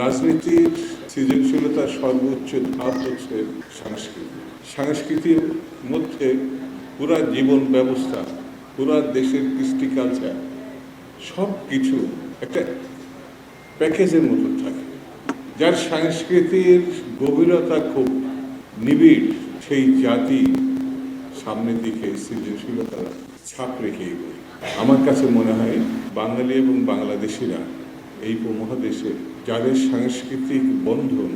রাজনীতির সৃজনশীলতার সর্বোচ্চ ধাপ হচ্ছে সংস্কৃতি। সংস্কৃতির মধ্যে পুরা জীবন ব্যবস্থা, পুরা দেশের কৃষ্টি কালচার সব কিছু একটা প্যাকেজের মতো থাকে। যার সংস্কৃতির গভীরতা খুব নিবিড়, সেই জাতি সামনের দিকে সৃজনশীলতার ছাপ রেখে আমার কাছে মনে হয় বাঙালি এবং বাংলাদেশিরা এই উপমহাদেশে যাদের সাংস্কৃতিক বন্ধন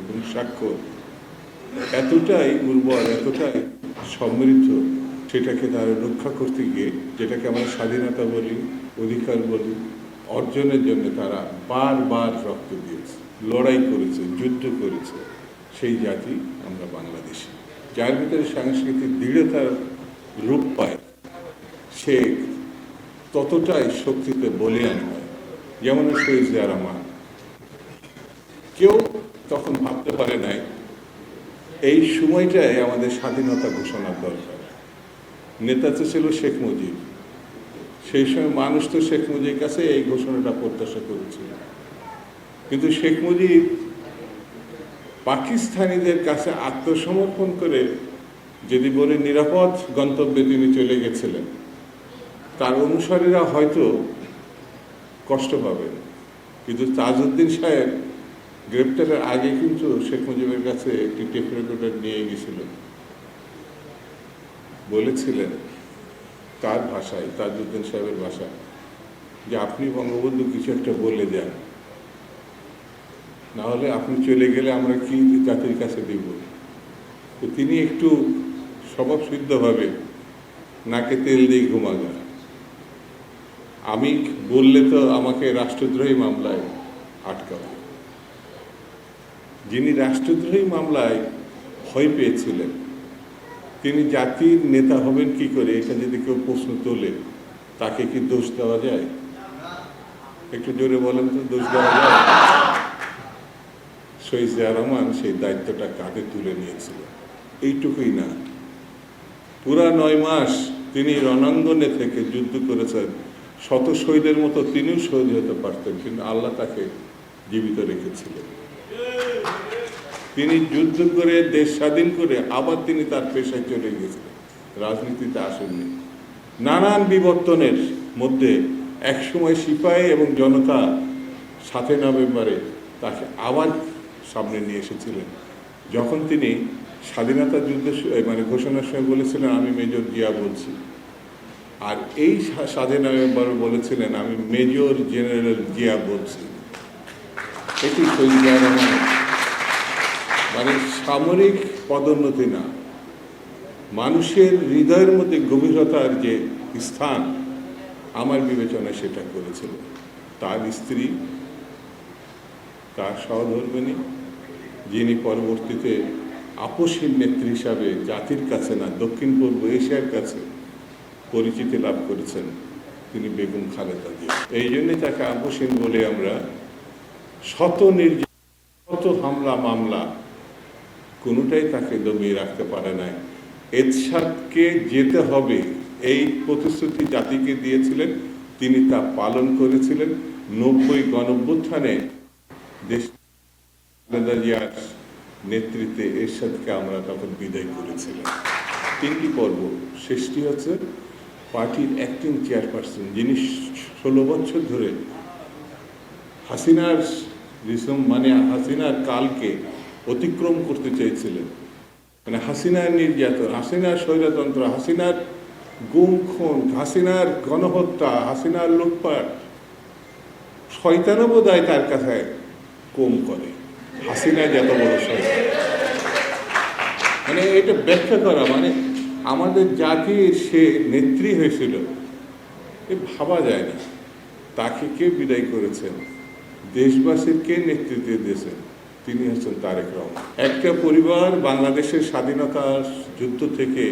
এবং স্বাক্ষর এতটাই উর্বর, এতটাই সমৃদ্ধ, সেটাকে তারা রক্ষা করতে গিয়ে যেটাকে আমরা স্বাধীনতা বলি, অধিকার বলি, অর্জনের জন্য তারা বারবার রক্ত দিয়েছে, লড়াই করেছে, যুদ্ধ করেছে। সেই জাতি আমরা বাংলাদেশি। যার ভিতরে সাংস্কৃতিক দৃঢ়তার রূপ পায়, সে ততটাই শক্তিতে বলিয়ান হয়। যেমন জিয়া রহমান কেউ তখন ভাবতে পারে নাই, এই সময়টাই আমাদের স্বাধীনতা ঘোষণার দরকার। নেতা তো ছিল শেখ মুজিব। সেই সময় মানুষ তো শেখ মুজিবের কাছে এই ঘোষণাটা প্রত্যাশা করেছিল কিন্তু শেখ মুজিব পাকিস্তানিদের কাছে আত্মসমর্পণ করে যদি বলে নিরাপদ গন্তব্যে তিনি চলে গেছিলেন, তার অনুসারীরা হয়তো কষ্ট পাবেন। কিন্তু তাজউদ্দিন সাহেব গ্রেপ্তারের আগে কিন্তু শেখ মুজিবের কাছে একটি টেপ রেকর্ডার নিয়ে গেছিল। বলেছিলেন তার ভাষায়, তাজউদ্দিন সাহেবের ভাষায়, যে আপনি বঙ্গবন্ধু কিছু একটা বলে দেন না হলে আপনি চলে গেলে আমরা কি জাতির কাছে দিব? তো তিনি একটু স্বভাব সিদ্ধভাবে নাকে তেল দিয়ে ঘুমাগা আমি বললে তো আমাকে রাষ্ট্রদ্রোহী মামলায় আটকাবে। যিনি রাষ্ট্রদ্রোহী মামলায় ভয় পেয়েছিলেন, তিনি জাতির নেতা হবেন কি করে, এটা যদি কেউ প্রশ্ন তোলে, তাকে কি দোষ দেওয়া যায়? একটু জোরে বলেন তো, দোষ দেওয়া যায়? শহীদ রহমান সেই দায়িত্বটা কাঁধে তুলে নিয়েছিল। এইটুকুই না। পুরা নয় মাস তিনি রণাঙ্গনে থেকে যুদ্ধ করেছেন। শত শহীদের মতো তিনিও শহীদ হতে পারতেন, কিন্তু আল্লাহ তাকে জীবিত রেখেছিলেন। তিনি যুদ্ধ করে, দেশ স্বাধীন করে আবার তিনি তার পেশায় চলে গেছিলেন রাজনীতিতে আসেননি। নানান বিবর্তনের মধ্যে একসময় সিপাহী এবং জনতা সাতই নভেম্বরে তাকে আবার সামনে নিয়ে এসেছিলেন। যখন তিনি স্বাধীনতা যুদ্ধ মানে ঘোষণার সময় বলেছিলেন, আমি মেজর জিয়া বলছি। আর এই সাতই নভেম্বর বলেছিলেন, আমি মেজর জেনারেল জিয়া বলছি। এটি শহীদ জিয়া সামরিক পদোন্নতি না। মানুষের হৃদয়ের মধ্যে গভীরতার যে স্থান, আমার বিবেচনায় সেটা করেছিল। তার স্ত্রী, তার সহধর্মিনী, যিনি পরবর্তীতে আপসীন নেত্রী হিসাবে জাতির কাছে না, দক্ষিণ পূর্ব এশিয়ার কাছে পরিচিতি লাভ করেছেন, তিনি বেগম খালেদা জিয়া। এই জন্যে তাকে আপসীন বলে আমরা শত নির্যাতন, শত হামলা, মামলা কোনোটাই তাকে দমিয়ে রাখতে পারে নাই। এরশাদকে যেতে হবে, এই প্রতিশ্রুতি জাতিকে দিয়েছিলেন, তিনি তা পালন করেছিলেন। নব্বই গণভ্যুত্থানে দেশ জিয়ার নেতৃত্বে এরশাদকে আমরা তখন বিদায় করেছিলাম। তিনটি পর্ব শেষটি হচ্ছে। পার্টির অ্যাক্টিং চেয়ারপারসন যিনি ষোলো বছর ধরে হাসিনার মানে হাসিনার কালকে অতিক্রম করতে চেয়েছিলেন। মানে হাসিনার নির্যাতন, হাসিনার স্বৈরতন্ত্র, হাসিনার গুম খুন, হাসিনার গণহত্যা, হাসিনার লুটপাট, শয়তানও বোধহয় তার কাছে কম করে। হাসিনা যত বড় শয়তান। মানে এটা ব্যাখ্যা করা মানে আমাদের জাতির সে নেত্রী হয়েছিল, এ ভাবা যায় না। তাকে কে বিদায় করেছেন? দেশবাসীর কে নেতৃত্ব দিয়েছেন? তিনি হচ্ছেন তারেক রহমান। একটা পরিবার বাংলাদেশের স্বাধীনতা যুদ্ধ থেকে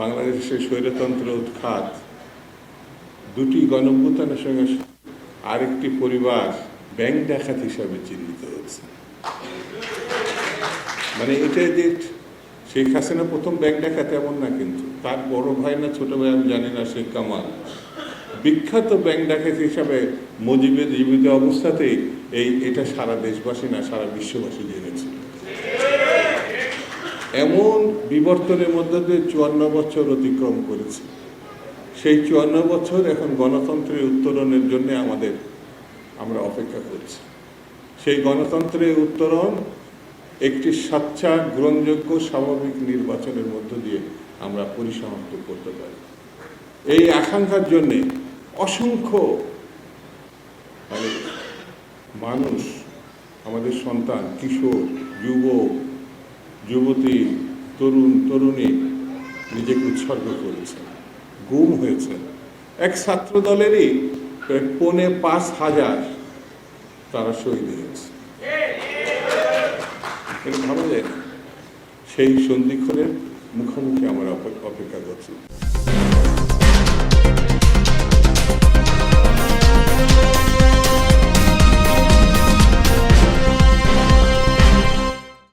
বাংলাদেশের স্বৈরতন্ত্র উৎখাত, দুটি গণভ্যুত্থানের সঙ্গে আরেকটি পরিবার ব্যাংক ডাকাত হিসাবে চিহ্নিত হচ্ছে মানে এটাই যে শেখ হাসিনা প্রথম ব্যাংক ডাকাত এমন না কিন্তু, তার বড় ভাই না ছোট ভাই আমি জানি না, শেখ কামাল। বিখ্যাত ব্যাংক ডাকাত হিসাবে মজিবের জীবিত অবস্থাতেই এই, এটা সারা দেশবাসী না, সারা বিশ্ববাসী জেনেছে। এমন বিবর্তনের মধ্যে দিয়ে চুয়ান্ন বছর অতিক্রম করেছে। সেই চুয়ান্ন বছর এখন গণতন্ত্রের উত্তরণের জন্য আমাদের আমরা অপেক্ষা করছি। সেই গণতন্ত্রের উত্তরণ একটি স্বচ্ছা, গ্রহণযোগ্য, স্বাভাবিক নির্বাচনের মধ্য দিয়ে আমরা পরিসমাপ্ত করতে পারি। এই আকাঙ্ক্ষার জন্যে অসংখ্য মানুষ, আমাদের সন্তান, কিশোর, যুবক, যুবতী, তরুণ, তরুণী নিজেকে উৎসর্গ করেছে, গুম হয়েছে। এক ছাত্র দলেরই পৌনে পাঁচ হাজার তারা শহীদ হয়েছে। এটা ভাবা যায় সেই সন্ধিক্ষণের মুখোমুখি আমরা অপেক্ষা করছি।